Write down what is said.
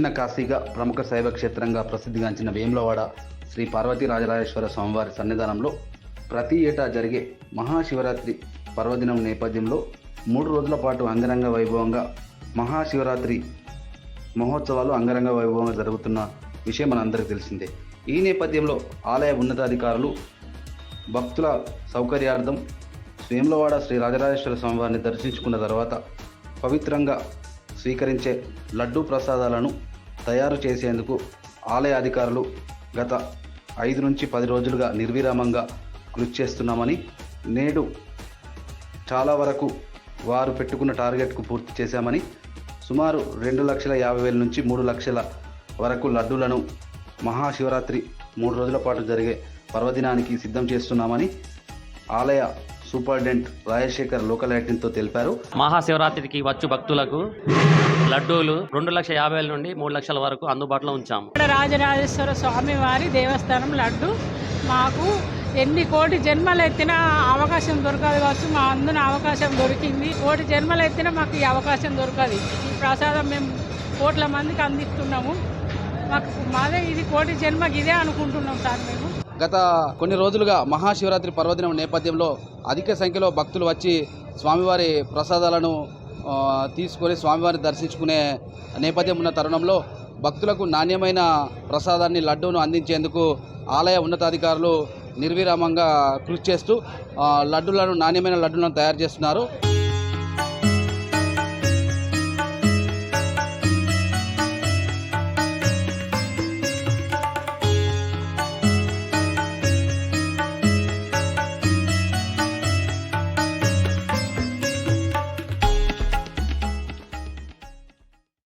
దక్షిణ కాశీగా ప్రముఖ శైవ క్షేత్రంగా ప్రసిద్ధిగాంచిన వేములవాడ శ్రీ పార్వతీ రాజరాజేశ్వర స్వామివారి సన్నిధానంలో ప్రతి ఏటా జరిగే మహాశివరాత్రి పర్వదినం నేపథ్యంలో మూడు రోజుల పాటు అంగరంగ వైభవంగా మహాశివరాత్రి మహోత్సవాలు అంగరంగ వైభవంగా జరుగుతున్న విషయం మనందరికీ తెలిసిందే. ఈ నేపథ్యంలో ఆలయ ఉన్నతాధికారులు భక్తుల సౌకర్యార్థం వేములవాడ శ్రీ రాజరాజేశ్వర స్వామివారిని దర్శించుకున్న తర్వాత పవిత్రంగా స్వీకరించే లడ్డూ ప్రసాదాలను తయారు చేసేందుకు ఆలయ అధికారులు గత ఐదు నుంచి పది రోజులుగా నిర్విరామంగా కృషి చేస్తున్నామని నేడు చాలా వరకు వారు పెట్టుకున్న టార్గెట్కు పూర్తి చేశామని సుమారు రెండు లక్షల యాభై వేల నుంచి మూడు లక్షల వరకు లడ్డూలను మహాశివరాత్రి మూడు రోజుల పాటు జరిగే పర్వదినానికి సిద్ధం చేస్తున్నామని ఆలయ సూపరింటెండెంట్ రాజశేఖర్ లోకల్ ఎయిటీన్తో తెలిపారు. మహాశివరాత్రికి వచ్చు భక్తులకు లడ్డూలు రెండు లక్షల యాభై వేల నుండి మూడు లక్షల వరకు అందుబాటులో ఉంచాము. రాజరాజేశ్వర స్వామి వారి దేవస్థానం లడ్డు. మాకు ఎన్ని కోటి జన్మలు ఎత్తినా అవకాశం దొరకదు కావచ్చు. మా అందున అవకాశం దొరికింది. కోటి జన్మలు ఎత్తినా మాకు ఈ అవకాశం దొరకదు. ఈ ప్రసాదం మేము కోట్ల మందికి అందిస్తున్నాము. మాకు మాదే ఇది కోటి జన్మకి ఇదే అనుకుంటున్నాం సార్ మేము. గత కొన్ని రోజులుగా మహాశివరాత్రి పర్వదినం నేపథ్యంలో అధిక సంఖ్యలో భక్తులు వచ్చి స్వామివారి ప్రసాదాలను తీసుకొని స్వామివారిని దర్శించుకునే నేపథ్యం ఉన్న తరుణంలో భక్తులకు నాణ్యమైన ప్రసాదాన్ని లడ్డూను అందించేందుకు ఆలయ ఉన్నతాధికారులు నిర్విరామంగా కృషి చేస్తూ లడ్డులను లడ్డూలను నాణ్యమైన లడ్డూలను తయారు చేస్తున్నారు.